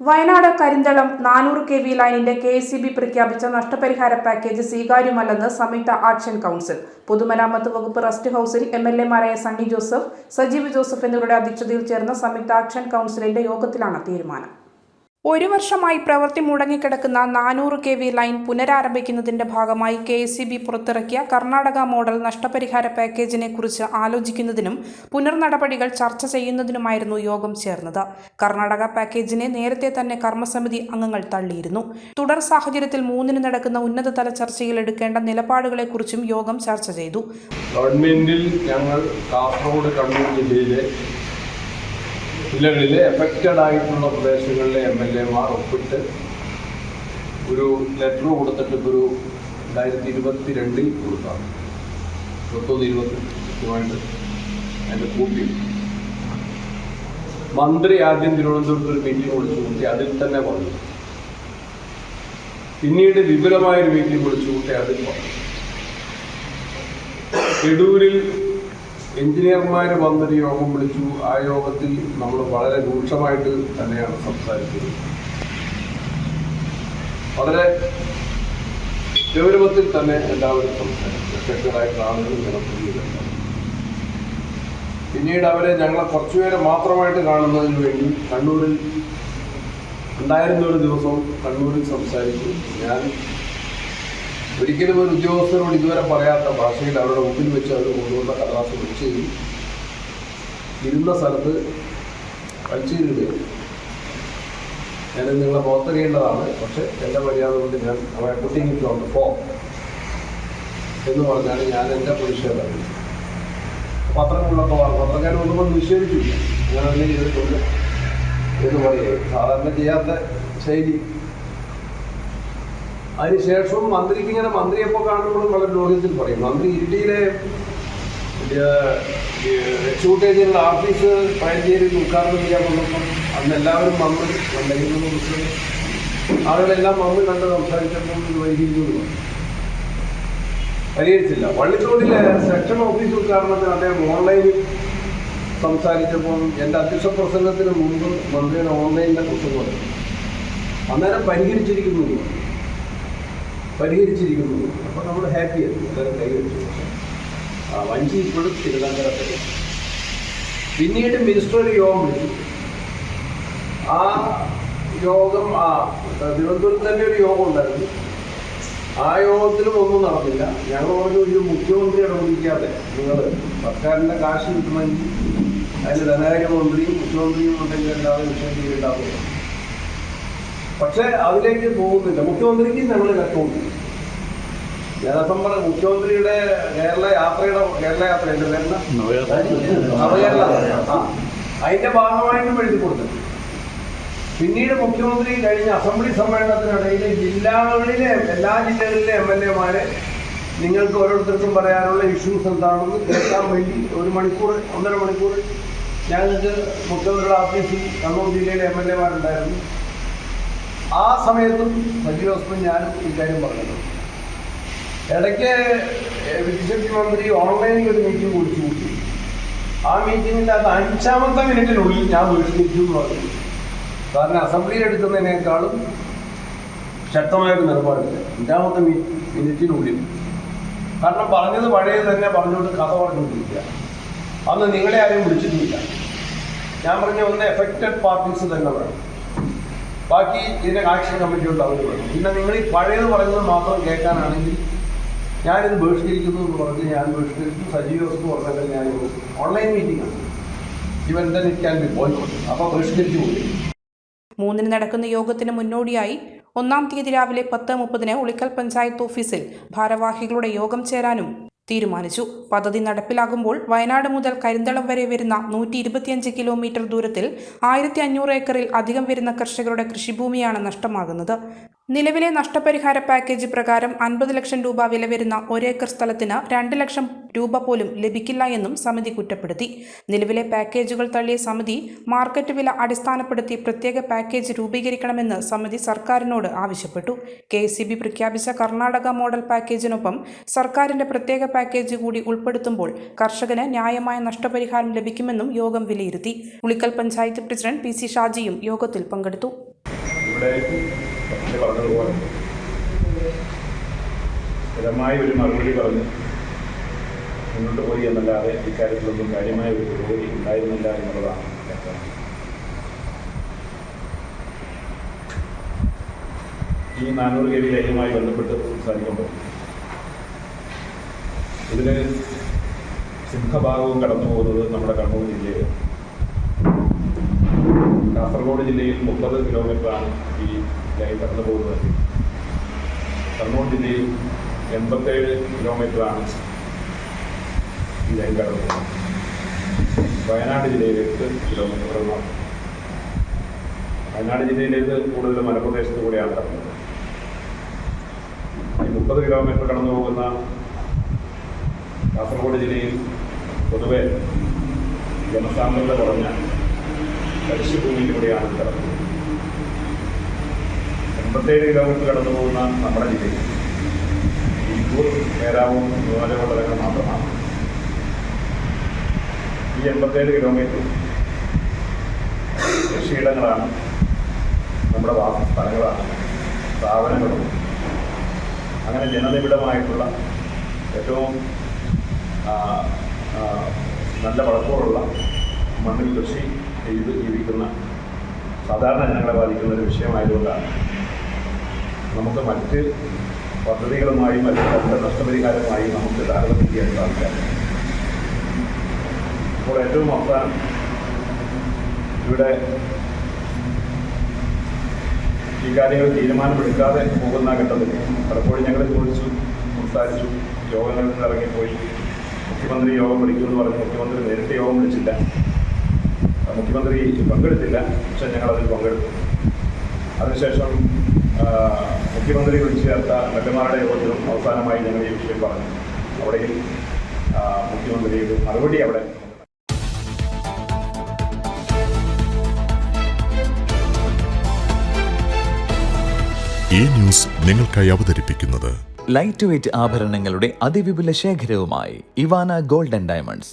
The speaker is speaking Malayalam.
വയനാട് കരിന്തളം നാനൂറ് കെ വി ലൈനിന്റെ കെ എസ് സി ബി പ്രഖ്യാപിച്ച നഷ്ടപരിഹാര പാക്കേജ് സ്വീകാര്യമല്ലെന്ന് സംയുക്ത ആക്ഷൻ കൗൺസിൽ. പൊതുമരാമത്ത് വകുപ്പ് റസ്റ്റ് ഹൌസിൽ എം എൽ എമാരായ സണ്ണി ജോസഫ് സജീവ് ജോസഫ് എന്നിവരുടെ അധ്യക്ഷതയിൽ ചേർന്ന സംയുക്ത ആക്ഷൻ കൗൺസിലിന്റെ യോഗത്തിലാണ് തീരുമാനം. ഒരു വർഷമായി പ്രവൃത്തി മുടങ്ങിക്കിടക്കുന്ന നാനൂറ് കെ വി ലൈൻ പുനരാരംഭിക്കുന്നതിന്റെ ഭാഗമായി കെ എസ് ബി പുറത്തിറക്കിയ കർണാടക മോഡൽ നഷ്ടപരിഹാര പാക്കേജിനെ കുറിച്ച് ആലോചിക്കുന്നതിനും പുനർനടപടികൾ ചർച്ച ചെയ്യുന്നതിനുമായിരുന്നു യോഗം ചേർന്നത്. കർണാടക പാക്കേജിനെ നേരത്തെ തന്നെ കർമ്മസമിതി അംഗങ്ങൾ തള്ളിയിരുന്നു. തുടർ സാഹചര്യത്തിൽ മൂന്നിന് നടക്കുന്ന ഉന്നതതല ചർച്ചയിൽ എടുക്കേണ്ട നിലപാടുകളെക്കുറിച്ചും യോഗം ചർച്ച ചെയ്തു. ഗവൺമെന്റിൽ ഞങ്ങൾ കാസർഗോഡ് കണ്ണൂർ ജില്ലയിലെ ജില്ലകളിലെ എഫക്റ്റഡ് ആയിട്ടുള്ള പ്രദേശങ്ങളിലെ എം എൽ എമാർ ഒപ്പിട്ട് ഒരു ലെറ്റർ കൊടുത്തിട്ട് ഒരു രണ്ടായിരത്തി ഇരുപത്തി രണ്ടിൽ കൊടുത്താണ്. ഇരുപത്തൊന്ന് ഇരുപത്തി കൃത്യമായിട്ട് അതിന്റെ കൂട്ടി. മന്ത്രി ആദ്യം തിരുവനന്തപുരത്ത് ഒരു മീറ്റിംഗ് വിളിച്ചു കൂട്ടി അതിൽ തന്നെ പറഞ്ഞു. പിന്നീട് വിപുലമായൊരു മീറ്റിംഗ് വിളിച്ചു കൂട്ടി അതിൽ പറഞ്ഞു. എടൂരിൽ എഞ്ചിനീയർമാർ വന്നൊരു യോഗം വിളിച്ചു. ആ യോഗത്തിൽ നമ്മൾ വളരെ രൂക്ഷമായിട്ട് തന്നെയാണ് സംസാരിച്ചത്. വളരെ ഗൗരവത്തിൽ തന്നെ എല്ലാവരും സംസാരിച്ചു. പിന്നീട് അവരെ ഞങ്ങളെ കുറച്ചുപേരെ മാത്രമായിട്ട് കാണുന്നതിന് വേണ്ടി കണ്ണൂരിൽ ഉണ്ടായിരുന്ന ഒരു ദിവസം കണ്ണൂരിൽ സംസാരിച്ചു. ഞാൻ ഒരിക്കലും ഒരു ഉദ്യോഗസ്ഥരോട് ഇതുവരെ പറയാത്ത ഭാഷയിൽ അവരുടെ മുമ്പിൽ വെച്ച് അവർ കൊണ്ടുവന്ന കടലാസ് വിളിച്ച് ഇരുന്ന സ്ഥലത്ത് വലിച്ചിരുകയാണ് ഞാൻ നിങ്ങളെ പുറത്തറിയേണ്ടതാണ് പക്ഷെ എന്റെ മര്യാദ കൊണ്ട് ഞാൻ അവരെ കുട്ടിങ്ങിട്ടുണ്ട് പോ എന്ന് പറഞ്ഞാണ് ഞാൻ എന്റെ പ്രതിഷേധം പത്രങ്ങളിലൊക്കെ പത്രക്കാരൊന്നും ഒന്ന് നിഷേധിച്ചില്ല അങ്ങനെ ചെയ്തിട്ടുണ്ട് എന്ന് പറയുക സാധാരണ ചെയ്യാത്ത ശൈലി. അതിനുശേഷം മന്ത്രിക്ക് ഇങ്ങനെ മന്ത്രിയെപ്പോൾ കാണുമ്പോഴും വളരെ ലോകത്തിൽ പറയും മന്ത്രി ഇരിട്ടിയിലെ ഷൂട്ടേജിലുള്ള ഓഫീസ് പഴഞ്ചേരിയിൽ ഉദ്ഘാടനം ചെയ്യാൻ വന്നപ്പം അന്ന് എല്ലാവരും വന്ന് അല്ലെങ്കിൽ മുസ്ലിം ആളുകളെല്ലാം വന്ന് കണ്ട് സംസാരിച്ചപ്പോൾ ഇത് വൈകിയിരുന്നു. പരിഹരിച്ചില്ല വള്ളിത്തോടിലെ സെക്ഷൻ ഓഫീസ് ഉദ്ഘാടനത്തിന് അദ്ദേഹം ഓൺലൈനിൽ സംസാരിച്ചപ്പോൾ എന്റെ അധ്യക്ഷ പ്രസംഗത്തിന് മുമ്പ് മന്ത്രിയുടെ ഓൺലൈനിലെ പ്രസംഗം. അന്നേരം പരിഹരിച്ചിരിക്കുന്നു. പരിഹരിച്ചിരിക്കുന്നു. അപ്പോൾ നമ്മൾ എല്ലാവരും കൈവരിച്ചു ആ വഞ്ചി ഇപ്പോഴും തിരുവനന്തപുരത്ത് പിന്നീട് മിനിസ്റ്റർ യോഗം വിളിച്ചു. ആ യോഗം ആ തിരുവനന്തപുരത്ത് തന്നെ ഒരു യോഗം ഉണ്ടായിരുന്നു. ആ യോഗത്തിലും ഒന്നും നടന്നില്ല. ഞങ്ങൾ പറഞ്ഞു ഒരു മുഖ്യമന്ത്രി ഇടപെടിക്കാതെ നിങ്ങൾ സർക്കാരിന്റെ കാശ് കിട്ടണമെങ്കിൽ അതിൽ ധനകാര്യമന്ത്രിയും മുഖ്യമന്ത്രിയും ഉണ്ടെങ്കിൽ അല്ലാതെ വിഷയം ചെയ്യേണ്ടാവുക പക്ഷേ അതിലേക്ക് പോകുന്നില്ല. മുഖ്യമന്ത്രിക്ക് ഞങ്ങൾ കത്തുണ്ട് ജനസമ്പർക്ക മുഖ്യമന്ത്രിയുടെ കേരള യാത്രയുടെ കേരള യാത്ര? നവകേരള. അതിന്റെ ഭാഗമായിട്ടും എഴുതി കൊടുത്തു പിന്നീട് മുഖ്യമന്ത്രി കഴിഞ്ഞ അസംബ്ലി സമ്മേളനത്തിനിടയിൽ ജില്ലകളിലെ എല്ലാ ജില്ലകളിലെ എം എൽ എമാരെ നിങ്ങൾക്ക് ഓരോരുത്തർക്കും പറയാനുള്ള ഇഷ്യൂസ് എന്താണെന്ന് കേൾക്കാൻ വേണ്ടി ഒരു മണിക്കൂർ ഒന്നര മണിക്കൂർ ഞങ്ങൾക്ക് മുഖ്യമന്ത്രിയുടെ ഓഫീസിൽ കണ്ണൂർ ജില്ലയിലെ എം എൽ എമാരുണ്ടായിരുന്നു ആ സമയത്തും സജീവ് ഹോസ്പിറ്റൽ ഞാനും ഇക്കാര്യം പറഞ്ഞത്. ഇടയ്ക്ക് വിദ്യുശക്തി മന്ത്രി ഓൺലൈനിൽ ഒരു മീറ്റിംഗ് വിളിച്ചു കൂട്ടി. ആ മീറ്റിംഗിൽ അത് അഞ്ചാമത്തെ മിനിറ്റിനുള്ളിൽ ഞാൻ വീട്ടിലിരിക്കും എന്ന് പറഞ്ഞു. കാരണം അസംബ്ലിയിൽ എടുക്കുന്നതിനേക്കാളും ശക്തമായൊരു നിലപാടില്ല. അഞ്ചാമത്തെ മിനിറ്റിനുള്ളിൽ. കാരണം പറഞ്ഞത് പഴയത് തന്നെ പറഞ്ഞുകൊണ്ട് കഥ പറഞ്ഞുകൊണ്ടിരിക്കുക. അന്ന് നിങ്ങളെ ആരും വിളിച്ചിട്ടില്ല. ഞാൻ പറഞ്ഞ ഒന്ന് എഫക്റ്റഡ് പാർട്ടീസ് തന്നെ വേണം. ബാക്കി ഇതിന്റെ ആക്ഷൻ കമ്മിറ്റി അവർ പറഞ്ഞു പിന്നെ നിങ്ങൾ ഈ പഴയത് പറയുന്നത് മാത്രം കേൾക്കാനാണെങ്കിൽ ഞാനിത് ബഹിഷ്കരിക്കുന്നു എന്ന് പറഞ്ഞ് ഞാൻ ബഹിഷ്കരിച്ചു സജീവ വസ്തു പറഞ്ഞാൽ ഞാൻ ഓൺലൈൻ മീറ്റിംഗ് ആണ്. ഇവൻ തന്നെ ക്യാൻ ബി പോയി അപ്പോൾ ബഹിഷ്കരിച്ചു പോയി. മൂന്നിന് നടക്കുന്ന യോഗത്തിന് മുന്നോടിയായി ഒന്നാം തീയതി രാവിലെ പത്ത് മുപ്പതിന് ഉളിക്കൽ പഞ്ചായത്ത് ഓഫീസിൽ ഭാരവാഹികളുടെ യോഗം ചേരാനും തീരുമാനിച്ചു. പദ്ധതി നടപ്പിലാകുമ്പോൾ വയനാട് മുതൽ കരിന്തളം വരെ വരുന്ന നൂറ്റി ഇരുപത്തിയഞ്ച് കിലോമീറ്റർ ദൂരത്തിൽ ആയിരത്തി അഞ്ഞൂറ് ഏക്കറിൽ അധികം വരുന്ന കർഷകരുടെ കൃഷിഭൂമിയാണ് നഷ്ടമാകുന്നത്. നിലവിലെ നഷ്ടപരിഹാര പാക്കേജ് പ്രകാരം അൻപത് ലക്ഷം രൂപ വില വരുന്ന ഒരേക്കർ സ്ഥലത്തിന് രണ്ട് ലക്ഷം രൂപ പോലും ലഭിക്കില്ല എന്നും സമിതി കുറ്റപ്പെടുത്തി. നിലവിലെ പാക്കേജുകൾ തള്ളിയ സമിതി മാർക്കറ്റ് വില അടിസ്ഥാനപ്പെടുത്തി പ്രത്യേക പാക്കേജ് രൂപീകരിക്കണമെന്ന് സമിതി സർക്കാരിനോട് ആവശ്യപ്പെട്ടു. കെ പ്രഖ്യാപിച്ച കർണാടക മോഡൽ പാക്കേജിനൊപ്പം സർക്കാരിന്റെ പ്രത്യേക പാക്കേജ് കൂടി ഉൾപ്പെടുത്തുമ്പോൾ കർഷകന് ന്യായമായ നഷ്ടപരിഹാരം ലഭിക്കുമെന്നും യോഗം വിലയിരുത്തി. ഉളിക്കൽ പഞ്ചായത്ത് പ്രസിഡന്റ് പി ഷാജിയും യോഗത്തിൽ പങ്കെടുത്തു. പത്നി പറഞ്ഞതുപോലെ സ്ഥിരമായ ഒരു മറുപടി പറഞ്ഞ് മുന്നോട്ട് പോയി എന്നല്ലാതെ ഇക്കാര്യത്തിലൊന്നും കാര്യമായ ഒരു പുരോഗതി ഉണ്ടായിരുന്നില്ല എന്നുള്ളതാണ് ഈ നാനൂറ് കെ വി ലൈനുമായി ബന്ധപ്പെട്ട് സംസാരിക്കുമ്പോൾ ഇതിന് സിംഹഭാഗവും കടന്നു പോകുന്നത് നമ്മുടെ കണ്ണൂർ ജില്ലയിൽ കാസർഗോഡ് ജില്ലയിൽ മുപ്പത് കിലോമീറ്ററാണ് ഈ ലൈൻ കടന്നു പോകുന്നത്. കണ്ണൂർ ജില്ലയിൽ എൺപത്തേഴ് കിലോമീറ്ററാണ് ഈ ലൈൻ കടന്നു പോകുന്നത്. വയനാട് ജില്ലയിൽ എട്ട് കിലോമീറ്റർ മാത്രം വയനാട് ജില്ലയിലേക്ക് കൂടുതൽ മലപ്രദേശത്ത് കൂടെയാണ് കടന്നത്. ഈ മുപ്പത് കിലോമീറ്റർ കടന്നു പോകുന്ന കാസർഗോഡ് ജില്ലയിൽ പൊതുവെ ജനസാന്ദ്രത കുറഞ്ഞ കൃഷിഭൂമിയിലൂടെയാണ് കിടന്നത്. എൺപത്തേഴ് കിലോമീറ്റർ കടന്നു പോകുന്ന നമ്മുടെ ജില്ലയിൽ ഇരിക്കൂർ പേരാവും നിയോജകമണ്ഡലങ്ങൾ മാത്രമാണ്. ഈ എൺപത്തേഴ് കിലോമീറ്റർ കൃഷിയിടങ്ങളാണ് നമ്മുടെ വാസസ്ഥലങ്ങളാണ് സ്ഥാപനങ്ങളും അങ്ങനെ ജനനിബിഡമായിട്ടുള്ള ഏറ്റവും നല്ല വളക്കൂറുള്ള മണ്ണിൽ കൃഷി ചെയ്ത് ജീവിക്കുന്ന സാധാരണ ജനങ്ങളെ ബാധിക്കുന്ന ഒരു വിഷയമായതുകൊണ്ടാണ്. നമുക്ക് മറ്റ് പദ്ധതികളുമായും മറ്റ് നഷ്ടപരിഹാരമായും നമുക്ക് താരതമ്യം ചെയ്യാൻ സാധിക്കാറ് അപ്പോൾ ഏറ്റവും അവസാനം ഇവിടെ ഈ കാര്യങ്ങൾ തീരുമാനമെടുക്കാതെ പോകുന്ന ഘട്ടത്തിൽ പലപ്പോഴും ഞങ്ങൾ ചോദിച്ചു സംസാരിച്ചു യോഗങ്ങളിൽ ഇറങ്ങിപ്പോയി. മുഖ്യമന്ത്രി യോഗം വിളിക്കുമെന്ന് പറഞ്ഞു. മുഖ്യമന്ത്രി നേരിട്ട് യോഗം വിളിച്ചില്ല. മുഖ്യമന്ത്രി പങ്കെടുത്തില്ല പക്ഷെ ഞങ്ങളതിൽ പങ്കെടുത്തു അതിനുശേഷം മുഖ്യമന്ത്രി വിളിച്ചു ചേർത്ത മറ്റന്മാരുടെ യോഗത്തിലും അവസാനമായി ഞങ്ങൾ ഈ വിഷയം പറഞ്ഞു. അവിടെയും മുഖ്യമന്ത്രിയുടെ മുഖ്യമന്ത്രി മറുപടി അവിടെ ഈ ന്യൂസ് നിങ്ങൾക്കായി അവതരിപ്പിക്കുന്നത് ലൈറ്റ് വെയ്റ്റ് ആഭരണങ്ങളുടെ അതിവിപുല ശേഖരവുമായി ഇവാന ഗോൾഡൻ ഡയമണ്ട്സ്.